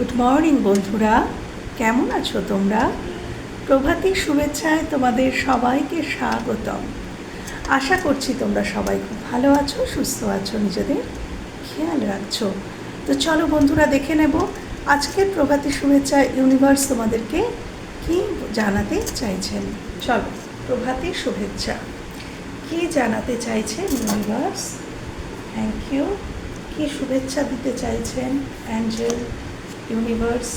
Good morning বন্ধুরা। কেমন আছো তোমরা? প্রভাতী শুভেচ্ছায় তোমাদের সবাইকে স্বাগতম। আশা করছি তোমরা সবাই খুব ভালো আছো, সুস্থ আছো, নিজেদের খেয়াল রাখছো। তো চলো বন্ধুরা, দেখে নেব আজকের প্রভাতী শুভেচ্ছা ইউনিভার্স তোমাদেরকে কি জানাতে চাইছেন? চলো প্রভাতী শুভেচ্ছা। কি জানাতে চাইছেন ইউনিভার্স থ্যাংক ইউ কি শুভেচ্ছা দিতে চাইছেন, অ্যাঞ্জেল? ইউনিভার্স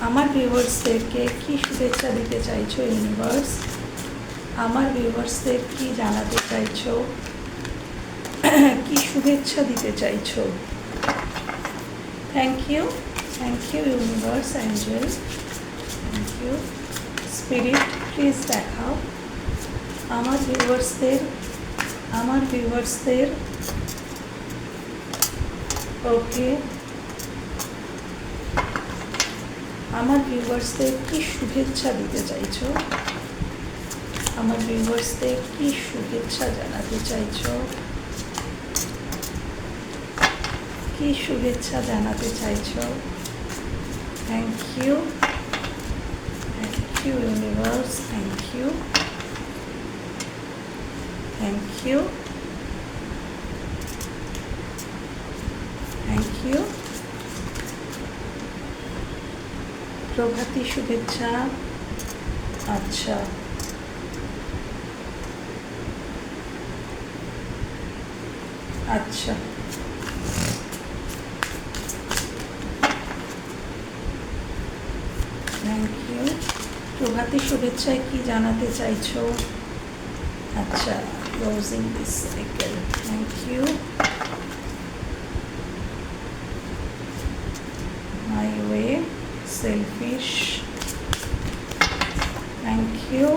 আমার ভিউয়ার্সদেরকে কি শুভেচ্ছা দিতে চাইছো ইউনিভার্স আমার ভিউয়ার্সদের কি জানাতে চাইছো? কি শুভেচ্ছা দিতে চাইছো? Thank you thank you universe angel thank you spirit please দেখাও। আমার ভিউয়ার্সদের আমার ভিউয়ার্সদের ওকে আমার ভিউয়ার্সদের কি শুভেচ্ছা দিতে চাইছো? আমার ভিউয়ার্সদের কি শুভেচ্ছা জানাতে চাইছো? কি শুভেচ্ছা জানাতে চাইছো? Thank you thank you universe thank you thank you thank you প্রভাতী শুভেচ্ছা। আচ্ছা। আচ্ছা। থ্যাংক ইউ প্রভাতী শুভেচ্ছায় কি জানাতে চাইছো? আচ্ছা closing this cycle thank you my way selfish. Thank you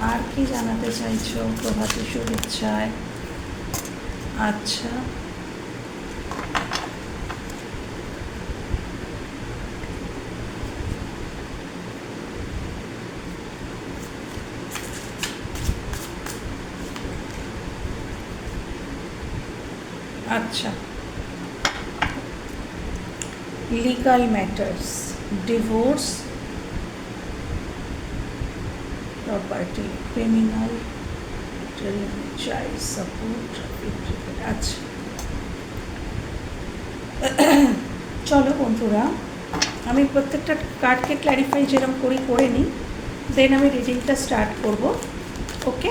আর কি জানাতে চাইছো? প্রভাতী শুভেচ্ছায়। আচ্ছা। আচ্ছা। Legal matters, criminal, child support, traffic ticket. আচ্ছা চলো বন্ধুরা আমি প্রত্যেকটা কার্ডকে ক্ল্যারিফাই যেরকম করি করে নিই দেন আমি রিডিংটা স্টার্ট করব ওকে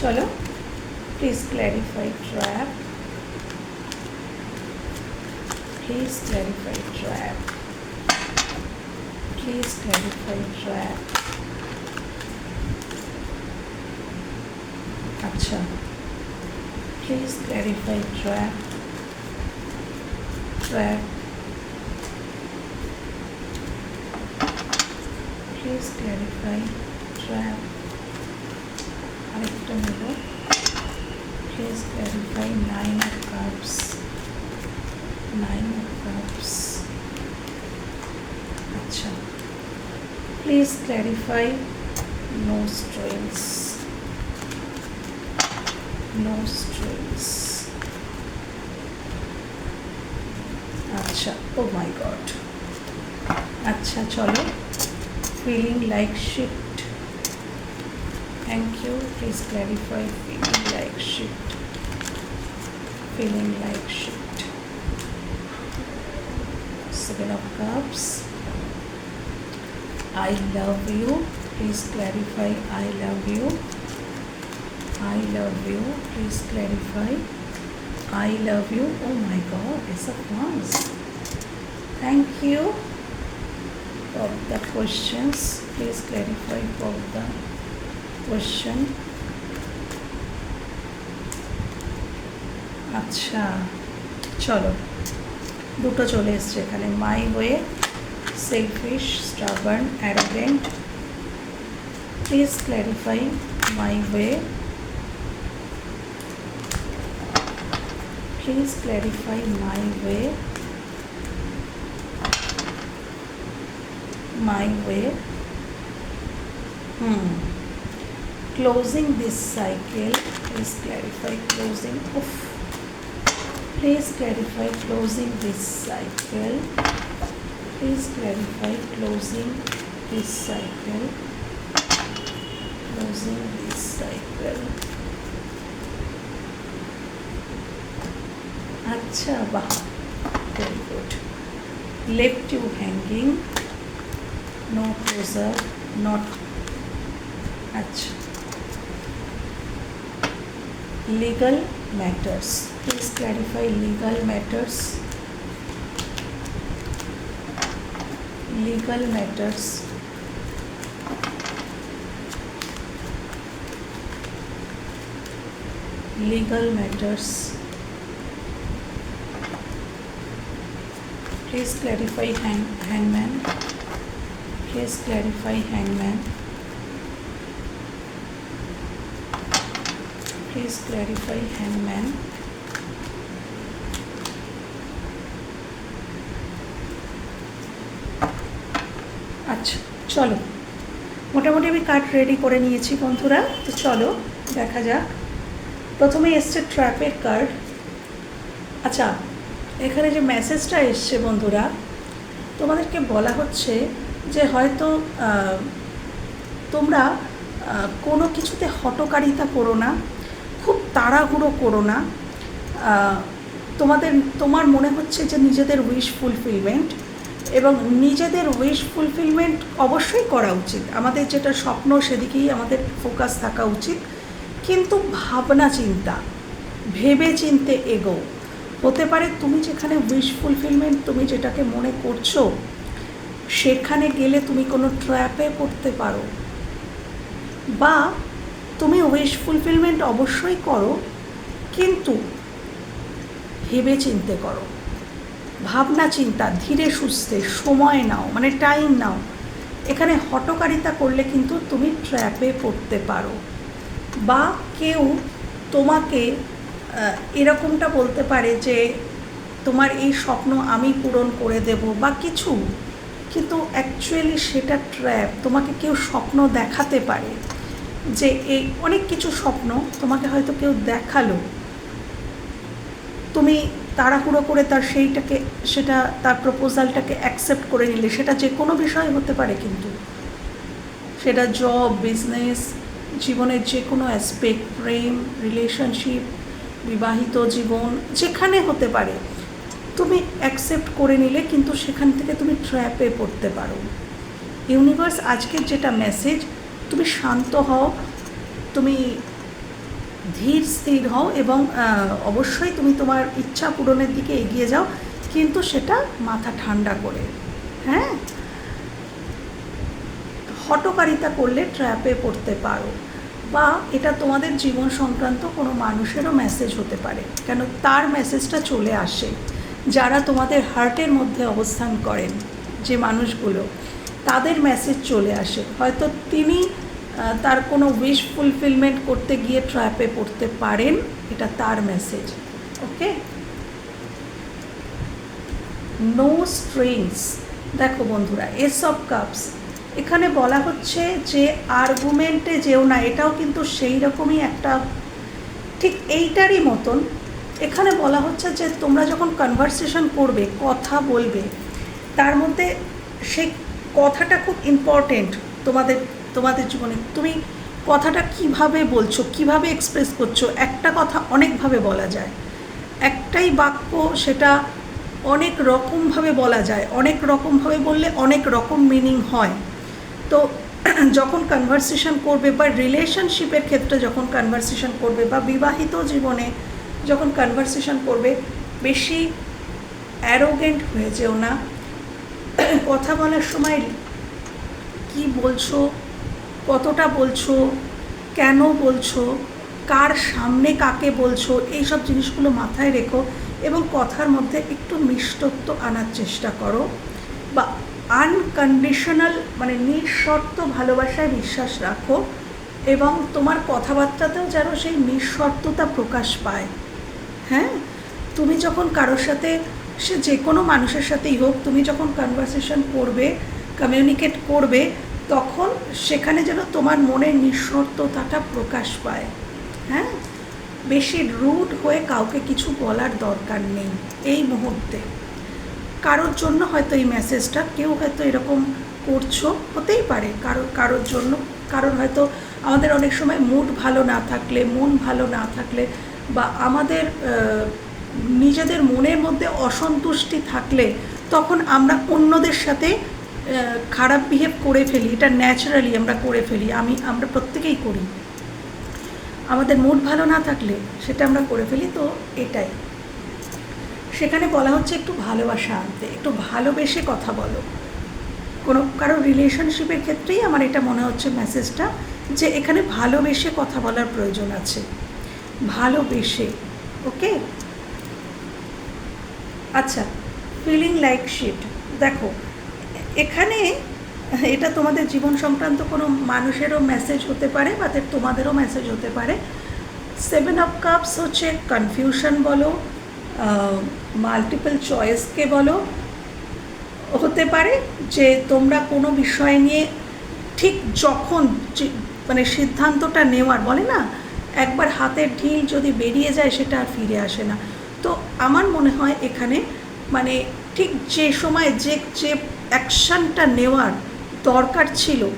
চলো please clarify trap Please clarify trap. Please clarify trap. আচ্ছা please clarify trap trap please clarify trap আরেকটা নেব please clarify nine of cups nine of cups acha please clarify. No strings. No strings. Acha oh my god. Acha chalo. Feeling like shit. Thank you. Please clarify. Feeling like shit. Feeling like shit. Seven of cups. I love you. Please clarify. I love you. I love you. Please clarify. I love you. Oh my God, it's a once. Thank you for the questions. Please clarify for the question. আচ্ছা চলো দুটো চলে এসছে এখানে my way selfish, stubborn, arrogant. Please clarify my way. Please clarify my way. My way. Hmm. Closing this cycle. Please clarify closing. Oof. Please clarify closing this cycle. Please clarify closing this cycle. Closing this cycle. আচ্ছা বাহ very good left you hanging no closer not আচ্ছা legal matters please clarify legal matters legal matters. Legal matters. Please clarify hang, hangman. Please clarify hangman. Please clarify hangman চলো। মোটামুটি আমি card ready করে নিয়েছি বন্ধুরা, তো চলো দেখা যাক। প্রথমে এসছে ট্র্যাপের কার্ড আচ্ছা এখানে যে মেসেজটা এসছে বন্ধুরা, তোমাদেরকে বলা হচ্ছে যে হয়তো তোমরা কোনো কিছুতে হটকারিতা করো না, খুব তাড়াহুড়ো করো না। তোমাদের, তোমার মনে হচ্ছে যে নিজেদের উইশ ফুলফিলমেন্ট এবং নিজেদের উইশ ফুলফিলমেন্ট অবশ্যই করা উচিত। আমাদের যেটা স্বপ্ন, সেদিকেই আমাদের ফোকাস থাকা উচিত। কিন্তু ভাবনা চিন্তা, ভেবে চিনতে এগো। হতে পারে তুমি যেখানে উইশ ফুলফিলমেন্ট তুমি যেটাকে মনে করছ, সেখানে গেলে তুমি কোনো ট্র্যাপে পড়তে পারো। বা তুমি উইশ ফুলফিলমেন্ট অবশ্যই করো, কিন্তু ভেবে চিনতে করো। ভাবনা, চিন্তা, ধীরে সুস্থে, সময় নাও মানে টাইম নাও। এখানে হটকারিতা করলে কিন্তু তুমি ট্র্যাপে পড়তে পারো। বা কেউ তোমাকে এরকমটা বলতে পারে যে, তোমার এই স্বপ্ন আমি পূরণ করে দেব বা কিছু। কিন্তু অ্যাকচুয়ালি সেটা ট্র্যাপ তোমাকে কেউ স্বপ্ন দেখাতে পারে যে এই অনেক কিছু স্বপ্ন তোমাকে হয়তো কেউ দেখাল। তুমি তাড়াহুড়ো করে তার সেইটাকে, সেটা তার প্রপোজালটাকে অ্যাকসেপ্ট করে নিলে, সেটা যে কোনো বিষয় হতে পারে কিন্তু। সেটা জব বিজনেস জীবনের যে কোনো অ্যাসপেক্ট প্রেম রিলেশনশিপ বিবাহিত জীবন, যেখানে হতে পারে। তুমি অ্যাকসেপ্ট করে নিলে কিন্তু সেখান থেকে তুমি ট্র্যাপে পড়তে পারো। ইউনিভার্স আজকের যেটা মেসেজ তুমি শান্ত হও, তুমি ধীর, স্থির হও এবং অবশ্যই তুমি তোমার ইচ্ছা পূরণের দিকে এগিয়ে যাও, কিন্তু সেটা মাথা ঠান্ডা করে হ্যাঁ? হটকারিতা করলে ট্র্যাপে পড়তে পারো, বা এটা তোমাদের জীবন সংক্রান্ত কোনো মানুষেরও মেসেজ হতে পারে, কেন তার মেসেজটা চলে আসে। যারা তোমাদের হার্টের মধ্যে অবস্থান করেন, যে মানুষগুলো, তাদের মেসেজ চলে আসে। হয়তো তিনি তার কোনো উইশ ফুলফিলমেন্ট করতে গিয়ে ট্র্যাপে পড়তে পারেন, এটা তার মেসেজ ওকে নো স্ট্রিংস দেখো বন্ধুরা এসব কাপস এখানে বলা হচ্ছে যে আর্গুমেন্টে যেও না, এটাও কিন্তু সেই রকমই একটা, ঠিক এইটারই মতন। এখানে বলা হচ্ছে যে তোমরা যখন কনভারসেশন করবে, কথা বলবে, তার মধ্যে সেই কথাটা খুব ইম্পর্টেন্ট তোমাদের তোমাদের জীবনে, তুমি কথাটা কীভাবে বলছো, কীভাবে এক্সপ্রেস করছ, একটা কথা অনেকভাবে বলা যায়। একটাই বাক্য সেটা অনেক রকমভাবে বলা যায়, অনেক রকমভাবে বললে অনেক রকম মিনিং হয়। তো যখন কনভারসেশন করবে বা রিলেশনশিপের ক্ষেত্রে যখন কনভারসেশন করবে বা বিবাহিত জীবনে যখন কনভারসেশন করবে, বেশি অ্যারোগেন্ট হয়ে যেও না। কথা বলার সময় কি বলছো কতটা বলছো? কেন বলছো? কার সামনে কাকে বলছো? এই সব জিনিসগুলো মাথায় রেখো এবং কথার মধ্যে একটু মিষ্টত্ব আনার চেষ্টা করো বা আনকন্ডিশনাল মানে নিঃশর্ত ভালোবাসায় বিশ্বাস রাখো এবং তোমার কথাবার্তাতেও যেন সেই নিঃশর্ততা প্রকাশ পায়। হ্যাঁ? তুমি যখন কারোর সাথে, সে যে কোনো মানুষের সাথেই হোক, তুমি যখন কনভারসেশন করবে কমিউনিকেট করবে তখন সেখানে যেন তোমার মনের নিঃশর্ততাটা প্রকাশ পায়। হ্যাঁ? বেশি রুড হয়ে কাউকে কিছু বলার দরকার নেই এই মুহূর্তে। কারোর জন্য হয়তো এই মেসেজটা, কেউ হয়তো এরকম করছ, হতেই পারে। কারও, কারোর জন্য, কারোর হয়তো আমাদের অনেক সময় মুড ভালো না থাকলে, মন ভালো না থাকলে বা আমাদের নিজেদের মনের মধ্যে অসন্তুষ্টি থাকলে তখন আমরা অন্যদের সাথে খারাপ বিহেভ করে ফেলি, এটা ন্যাচারালি আমরা করে ফেলি, আমি, আমরা প্রত্যেকেই করি। আমাদের মুড ভালো না থাকলে সেটা আমরা করে ফেলি, তো এটাই। সেখানে বলা হচ্ছে একটু ভালোবাসা আনতে, একটু ভালোবেসে কথা বলো। কোনো কারও রিলেশনশিপের ক্ষেত্রেই আমার এটা মনে হচ্ছে মেসেজটা যে এখানে ভালোবেসে কথা বলার প্রয়োজন আছে। ভালোবেসে ওকে আচ্ছা ফিলিং লাইক শিট দেখো এখানে এটা তোমাদের জীবন সংক্রান্ত কোনো মানুষেরও মেসেজ হতে পারে, বা তোমাদেরও মেসেজ হতে পারে। সেভেন অফ কাপস হচ্ছে কনফিউশন বলো মাল্টিপল চয়েসকে বলো, হতে পারে যে তোমরা কোনো বিষয় নিয়ে ঠিক যখন মানে সিদ্ধান্তটা নেওয়ার, বলে না? একবার হাতের ঢিল যদি বেরিয়ে যায় সেটা আর ফিরে আসে না। তো আমার মনে হয় এখানে মানে ঠিক যে সময় যে যে অ্যাকশানটা নেওয়ার দরকার ছিল,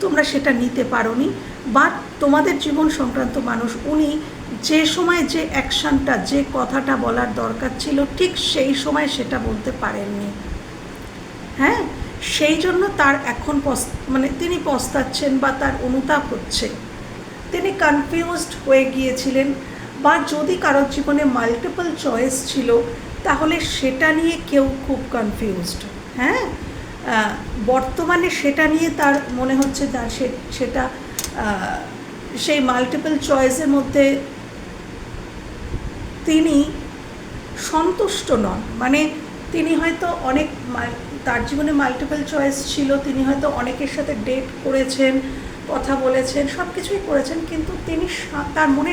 তোমরা সেটা নিতে পারোনি। বা তোমাদের জীবন সংক্রান্ত মানুষ, উনি যে সময় যে অ্যাকশানটা, যে কথাটা বলার দরকার ছিল, ঠিক সেই সময় সেটা বলতে পারেননি। হ্যাঁ? সেই জন্য তার এখন মানে তিনি পস্তাচ্ছেন বা তার অনুতাপ হচ্ছে। তিনি কনফিউজড হয়ে গিয়েছিলেন বা যদি কারোর জীবনে মাল্টিপল চয়েস ছিল, তাহলে সেটা নিয়ে কেউ খুব কনফিউজড হ্যাঁ? বর্তমানে সেটা নিয়ে তার মনে হচ্ছে তার সেটা সেই মাল্টিপল চয়েসের মধ্যে তিনি সন্তুষ্ট নন। মানে তিনি হয়তো অনেক তার জীবনে মাল্টিপল চয়েস ছিল, তিনি হয়তো অনেকের সাথে ডেট করেছেন, কথা বলেছেন সব কিছুই করেছেন, কিন্তু তিনি তার মনে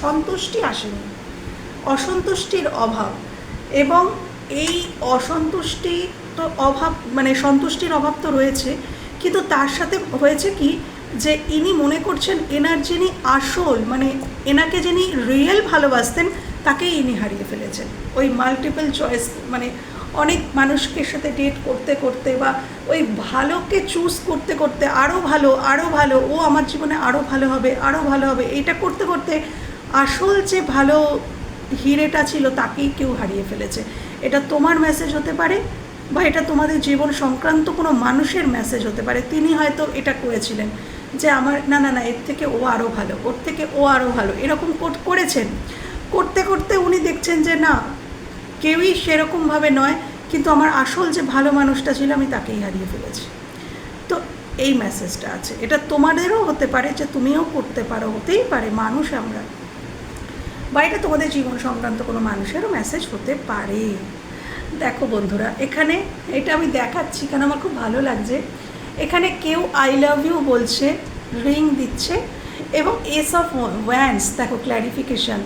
সন্তুষ্টি আসেনি। অসন্তুষ্টির অভাব। এবং এই অসন্তুষ্টি তো অভাব মানে সন্তুষ্টির অভাব তো রয়েছে, কিন্তু তার সাথে হয়েছে কি যে ইনি মনে করছেন এনার যিনি আসল মানে এনাকে যিনি রিয়েল ভালোবাসতেন, তাকেই ইনি হারিয়ে ফেলেছেন। ওই মাল্টিপল চয়েস মানে অনেক মানুষকে সাথে ডেট করতে করতে বা ওই ভালোকে চুজ করতে করতে আরও ভালো আরও ভালো, ও আমার জীবনে আরও ভালো হবে আরও ভালো হবে এটা করতে করতে আসল যে ভালো হিরেটা ছিল তাকেই কেউ হারিয়ে ফেলেছে। এটা তোমার মেসেজ হতে পারে বা এটা তোমাদের জীবন সংক্রান্ত কোনো মানুষের মেসেজ হতে পারে। তিনি হয়তো এটা করেছিলেন যে আমার, না না না, এর থেকে ও আরও ভালো, ওর থেকে ও আরও ভালো। এরকম করেছেন। করতে করতে উনি দেখছেন যে না, কেউই সেরকমভাবে নয়, কিন্তু আমার আসল যে ভালো মানুষটা ছিল আমি তাকেই হারিয়ে ফেলেছি। তো এই মেসেজটা আছে। এটা তোমাদেরও হতে পারে যে তুমিও করতে পারো, হতেই পারে, মানুষ আমরা। বা এটা তোমাদের জীবন সংক্রান্ত কোনো মানুষেরও মেসেজ হতে পারে। দেখো বন্ধুরা, এখানে এটা আমি দেখাচ্ছি কারণ আমার খুব ভালো লাগছে। এখানে কেউ আই লাভ ইউ বলছে রিং দিচ্ছে এবং এস অফ ওয়ান্স দেখো ক্ল্যারিফিকেশান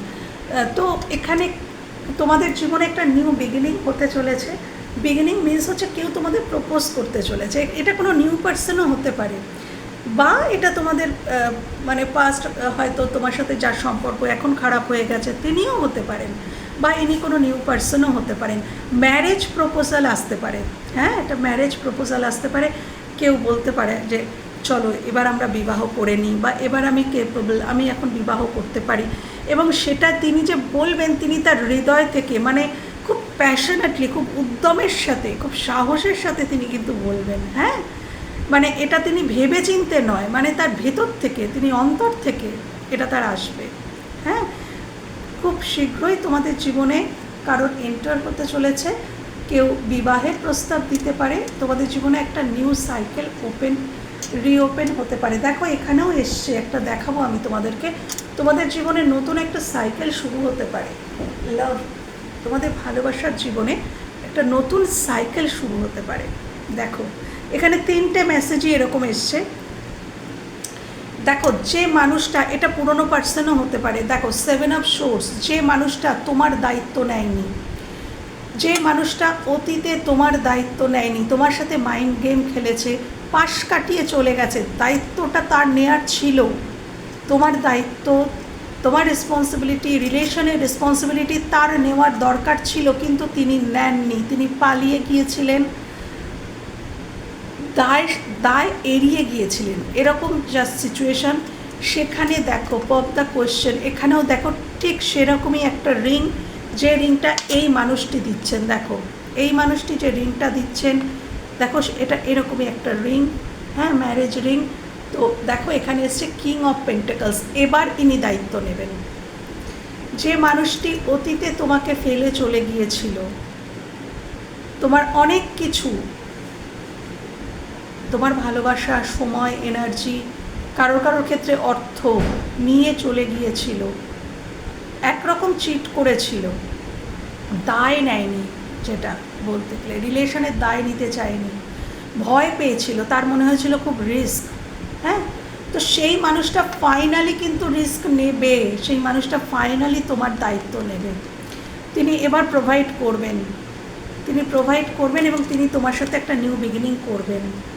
তো এখানে তোমাদের জীবনে একটা নিউ বিগিনিং হতে চলেছে। বিগিনিং মিনস হচ্ছে কেউ তোমাদের প্রপোজ করতে চলেছে। এটা কোনো নিউ পার্সনও হতে পারে। বা এটা তোমাদের মানে পাস্ট হয়তো তোমার সাথে যার সম্পর্ক এখন খারাপ হয়ে গেছে তিনিও হতে পারেন বা ইনি কোনো নিউ পার্সনও হতে পারেন। ম্যারেজ প্রপোজাল আসতে পারে হ্যাঁ? এটা ম্যারেজ প্রপোজাল আসতে পারে। কেউ বলতে পারে যে, চলো, এবার আমরা বিবাহ করে নিই বা এবার আমি কেপেবল আমি এখন বিবাহ করতে পারি। এবং সেটা তিনি যে বলবেন, তিনি তার হৃদয় থেকে মানে খুব প্যাশনেটলি খুব উদ্যমের সাথে, খুব সাহসের সাথে তিনি কিন্তু বলবেন হ্যাঁ? মানে এটা তিনি ভেবে চিনতে নয় মানে তার ভেতর থেকে, তিনি অন্তর থেকে এটা তার আসবে। হ্যাঁ? খুব শীঘ্রই তোমাদের জীবনে কারোর এন্টার হতে চলেছে। কেউ বিবাহের প্রস্তাব দিতে পারে। তোমাদের জীবনে একটা নিউ সাইকেল ওপেন রিওপেন হতে পারে। দেখো, এখানেও এসছে, একটা দেখাবো আমি তোমাদেরকে। তোমাদের জীবনে নতুন একটা সাইকেল শুরু হতে পারে। লাভ তোমাদের ভালোবাসার জীবনে একটা নতুন সাইকেল শুরু হতে পারে। দেখো এখানে তিনটে মেসেজই এরকম এসছে। দেখো, যে মানুষটা, এটা পুরনো পার্সনও হতে পারে। দেখো সেভেন অফ সোর্স যে মানুষটা তোমার দায়িত্ব নেয়নি, যে মানুষটা অতীতে তোমার দায়িত্ব নেয়নি, তোমার সাথে মাইন্ড গেম খেলেছে, পাশ কাটিয়ে চলে গেছে, দায়িত্বটা তার নেয়ার ছিল। তোমার দায়িত্ব, তোমার রেসপন্সিবিলিটি রিলেশনের রেসপন্সিবিলিটি তার নেওয়ার দরকার ছিল, কিন্তু তিনি নেননি। তিনি পালিয়ে গিয়েছিলেন দায় দায় এড়িয়ে গিয়েছিলেন। এরকম জাস্ট সিচুয়েশন সেখানে দেখো পপ দ্য কোয়েশ্চেন এখানেও দেখো ঠিক সেরকমই একটা রিং যে রিংটা এই মানুষটি দিচ্ছেন, দেখো। এই মানুষটি যে রিংটা দিচ্ছেন, দেখো এটা এরকমই একটা রিং হ্যাঁ ম্যারেজ রিং তো দেখো এখানে এসছে কিং অফ পেন্টেকলস এবার ইনি দায়িত্ব নেবেন। যে মানুষটি অতীতে তোমাকে ফেলে চলে গিয়েছিল, তোমার অনেক কিছু তোমার ভালোবাসা, সময় এনার্জি কারোর কারোর ক্ষেত্রে অর্থ নিয়ে চলে গিয়েছিল। একরকম চিট করেছিল। দায় নেয়নি যেটা বলতে গেলে। রিলেশনের দায় নিতে চায়নি। ভয় পেয়েছিল। তার মনে হয়েছিল খুব রিস্ক হ্যাঁ? তো সেই মানুষটা ফাইনালি কিন্তু রিস্ক নেবে। সেই মানুষটা ফাইনালি তোমার দায়িত্ব নেবে। তিনি এবার প্রোভাইড করবেন। তিনি প্রোভাইড করবেন এবং তিনি তোমার সাথে একটা নিউ বিগিনিং করবেন।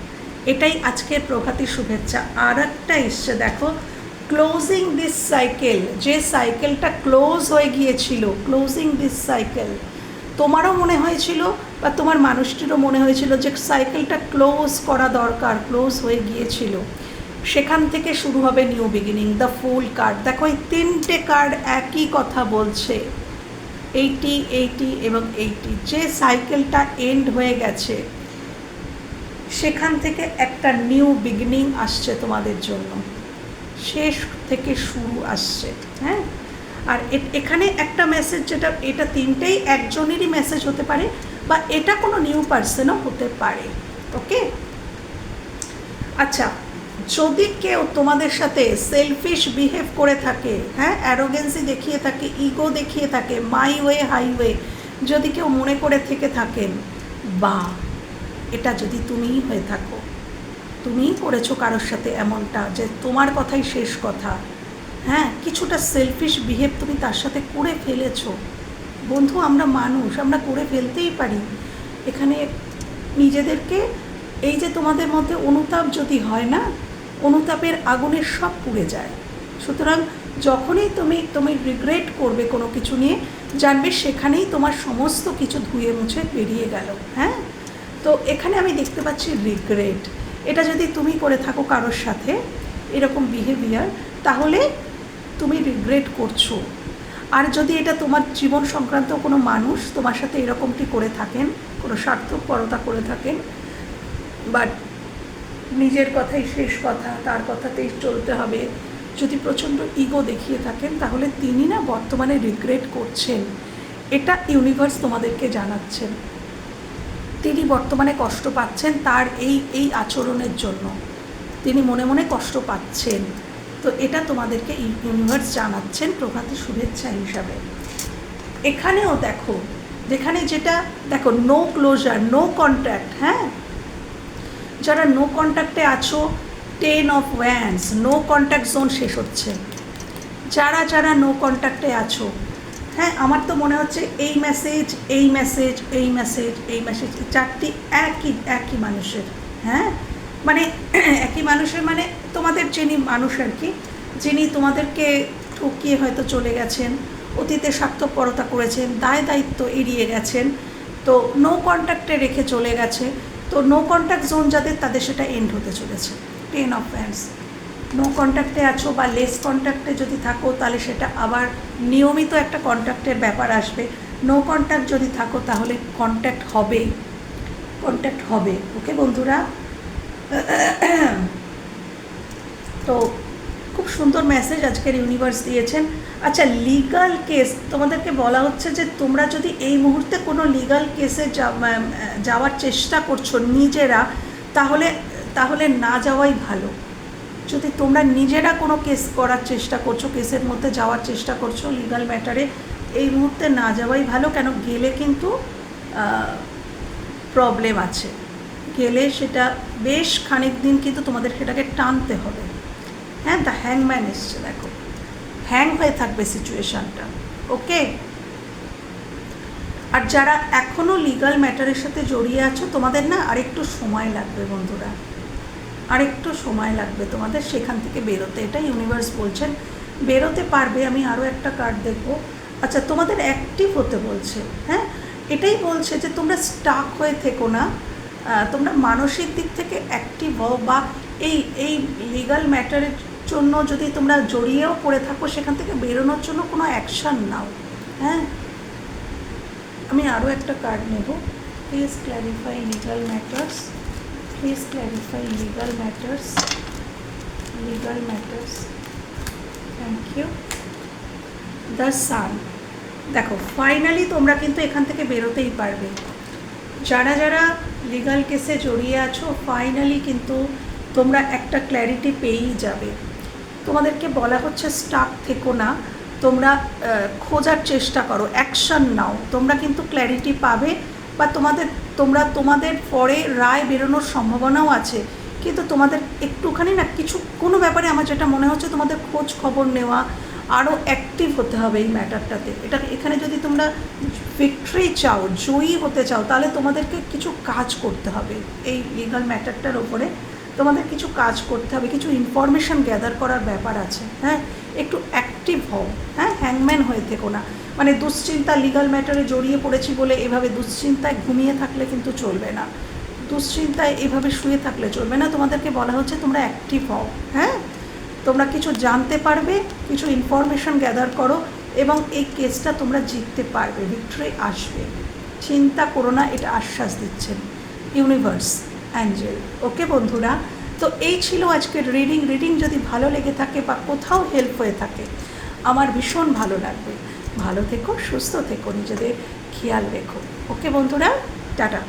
এটাই আজকের প্রভাতির শুভেচ্ছা। আর একটা এসছে, দেখো ক্লোজিং দিস সাইকেল যে সাইকেলটা ক্লোজ হয়ে গিয়েছিল ক্লোজিং দিস সাইকেল তোমারও মনে হয়েছিল বা তোমার মানুষটিরও মনে হয়েছিল যে সাইকেলটা ক্লোজ করা দরকার ক্লোজ হয়ে গিয়েছিল। সেখান থেকে শুরু হবে new beginning the fool card দেখো, এই তিনটে কার্ড একই কথা বলছে। এইটি এইটি এবং এইটি যে সাইকেলটা এন্ড হয়ে গেছে সেখান থেকে একটা নিউ বিগিনিং আসছে তোমাদের জন্য। শেষ থেকে শুরু আসছে হ্যাঁ? আর এখানে একটা মেসেজ যেটা, এটা তিনটেই একজনেরই মেসেজ হতে পারে বা এটা কোনো নিউ পার্সনও হতে পারে ওকে আচ্ছা যদি কেউ তোমাদের সাথে সেলফিশ বিহেভ করে থাকে হ্যাঁ অ্যারোগেন্সি দেখিয়ে থাকে ইগো দেখিয়ে থাকে মাই ওয়ে হাইওয়ে যদি কেউ মনে করে থেকে থাকেন, বা এটা যদি তুমিই হয়ে থাকো, তুমিই করেছ কারোর সাথে এমনটা যে তোমার কথাই শেষ কথা। হ্যাঁ কিছুটা সেলফিশ বিহেভ তুমি তার সাথে করে ফেলেছো। বন্ধু, আমরা মানুষ, আমরা করে ফেলতেই পারি। এখানে নিজেদেরকে এই যে তোমাদের মধ্যে অনুতাপ যদি হয় না, অনুতাপের আগুনের সব পুড়ে যায়। সুতরাং যখনই তুমি তুমি রিগ্রেট করবে কোনো কিছু নিয়ে, জানবে সেখানেই তোমার সমস্ত কিছু ধুয়ে মুছে বেরিয়ে গেল। হ্যাঁ? তো এখানে আমি দেখতে পাচ্ছি রিগ্রেট এটা যদি তুমি করে থাকো কারোর সাথে, এরকম বিহেভিয়ার তাহলে তুমি রিগ্রেট করছ। আর যদি এটা তোমার জীবন সংক্রান্ত কোনো মানুষ তোমার সাথে এরকমটি করে থাকেন, কোনো স্বার্থপরতা করে থাকেন বাট নিজের কথাই শেষ কথা, তার কথাতেই চলতে হবে, যদি প্রচণ্ড ইগো দেখিয়ে থাকেন, তাহলে তিনি না বর্তমানে রিগ্রেট করছেন। এটা ইউনিভার্স তোমাদেরকে জানাচ্ছেন। তিনি বর্তমানে কষ্ট পাচ্ছেন তার এই এই আচরণের জন্য। তিনি মনে মনে কষ্ট পাচ্ছেন। তো এটা তোমাদেরকে ইউনিভার্স জানাচ্ছেন প্রভাতী শুভেচ্ছা হিসাবে। এখানেও দেখো, যেখানে যেটা, দেখো নো ক্লোজার নো কন্ট্যাক্ট হ্যাঁ? যারা নো কন্ট্যাক্টে আছো ten of wands no contact zone শেষ হচ্ছে। যারা যারা নো কন্ট্যাক্টে আছো হ্যাঁ আমার তো মনে হচ্ছে এই মেসেজ এই মেসেজ এই মেসেজ এই মেসেজ চারটি একই একই মানুষের হ্যাঁ? মানে একই মানুষের মানে তোমাদের যিনি মানুষ আর কি, যিনি তোমাদেরকে ঠকিয়ে হয়তো চলে গেছেন অতীতে স্বার্থপরতা করেছেন, দায় দায়িত্ব এড়িয়ে গেছেন, তো নো কন্ট্যাক্টে রেখে চলে গেছে, তো নো কন্ট্যাক্ট জোন যাদের, তাদের সেটা এন্ড হতে চলেছে। টেন অফ ফ্যান্স নো কন্ট্যাক্টে আছো বা লেস কন্ট্যাক্টে যদি থাকো, তাহলে সেটা আবার নিয়মিত একটা কন্ট্যাক্টের ব্যাপার আসবে। নো কন্ট্যাক্ট যদি থাকো, তাহলে কন্ট্যাক্ট হবেই। কন্ট্যাক্ট হবে। ওকে বন্ধুরা? তো খুব সুন্দর মেসেজ আজকের ইউনিভার্স দিয়েছেন। আচ্ছা লিগাল কেস তোমাদেরকে বলা হচ্ছে যে তোমরা যদি এই মুহূর্তে কোনো লিগাল কেসে যাওয়ার চেষ্টা করছ নিজেরা, তাহলে তাহলে না যাওয়াই ভালো। যদি তোমরা নিজেরা কোনো কেস করার চেষ্টা করছ কেসের মধ্যে যাওয়ার চেষ্টা করছ লিগাল ম্যাটারে এই মুহূর্তে না যাওয়াই ভালো, কেন গেলে কিন্তু প্রবলেম আছে। গেলে সেটা বেশ খানিক দিন কিন্তু তোমাদের সেটাকে টানতে হবে। হ্যাঁ দ্য হ্যাংম্যান এসছে, দেখো। হ্যাং হয়ে থাকবে সিচুয়েশানটা ওকে আর যারা এখনও লিগাল ম্যাটারের সাথে জড়িয়ে আছো, তোমাদের না আরেকটু সময় লাগবে বন্ধুরা। আরেকটু সময় লাগবে তোমাদের, সেখান থেকে বেরোতে। এটা ইউনিভার্স বলছেন। বেরোতে পারবে, আমি আরও একটা কার্ড দেখব। আচ্ছা তোমাদের অ্যাক্টিভ হতে বলছে হ্যাঁ? এটাই বলছে যে তোমরা স্টাক হয়ে থেকো না। তোমরা মানসিক দিক থেকে অ্যাক্টিভ হও বা এই এই লিগাল ম্যাটারের জন্য যদি তোমরা জড়িয়েও পড়ে থাকো, সেখান থেকে বেরোনোর জন্য কোনো অ্যাকশান নাও হ্যাঁ? আমি আরও একটা কার্ড নেব। Please clarify legal matters please clarify legal matters legal matters thank you the sun দেখো ফাইনালি তোমরা কিন্তু এখান থেকে বেরোতেই পারবে। যারা যারা লিগাল কেসে জড়িয়ে আছো ফাইনালি কিন্তু তোমরা একটা ক্ল্যারিটি পেয়েই যাবে। তোমাদেরকে বলা হচ্ছে স্টাক থেকো না। তোমরা খোঁজার চেষ্টা করো। অ্যাকশন নাও। তোমরা কিন্তু ক্ল্যারিটি পাবে। বা তোমাদের, তোমরা তোমাদের পরে রায় বেরোনোর সম্ভাবনাও আছে, কিন্তু তোমাদের একটুখানি না কিছু, কোনো ব্যাপারে আমার যেটা মনে হচ্ছে তোমাদের খোঁজ খবর নেওয়া আরও অ্যাক্টিভ হতে হবে এই ম্যাটারটাতে। এটা এখানে যদি তোমরা ভিক্টরি চাও, জয়ী হতে চাও, তাহলে তোমাদেরকে কিছু কাজ করতে হবে। এই লিগাল ম্যাটারটার ওপরে তোমাদের কিছু কাজ করতে হবে, কিছু ইনফরমেশন গ্যাদার করার ব্যাপার আছে হ্যাঁ? একটু অ্যাক্টিভ হও হ্যাঁ? হ্যাংম্যান হয়ে থেকো না। মানে দুশ্চিন্তা লিগাল ম্যাটারে জড়িয়ে পড়েছি বলে এভাবে দুশ্চিন্তায় ঘুমিয়ে থাকলে কিন্তু চলবে না। দুশ্চিন্তায় এভাবে শুয়ে থাকলে চলবে না। তোমাদেরকে বলা হচ্ছে তোমরা অ্যাক্টিভ হও হ্যাঁ? তোমরা কিছু জানতে পারবে, কিছু ইনফরমেশন গ্যাদার করো এবং এই কেসটা তোমরা জিততে পারবে ভিক্টরি আসবে। চিন্তা করো না, এটা আশ্বাস দিচ্ছেন ইউনিভার্স অ্যাঞ্জেল ওকে বন্ধুরা? তো এই ছিল আজকের রিডিং রিডিং যদি ভালো লেগে থাকে বা কোথাও হেল্প হয়ে থাকে, আমার ভীষণ ভালো লাগবে। ভালো থেকো সুস্থ থেকো নিজেদের খেয়াল রেখো। ওকে বন্ধুরা টাটা।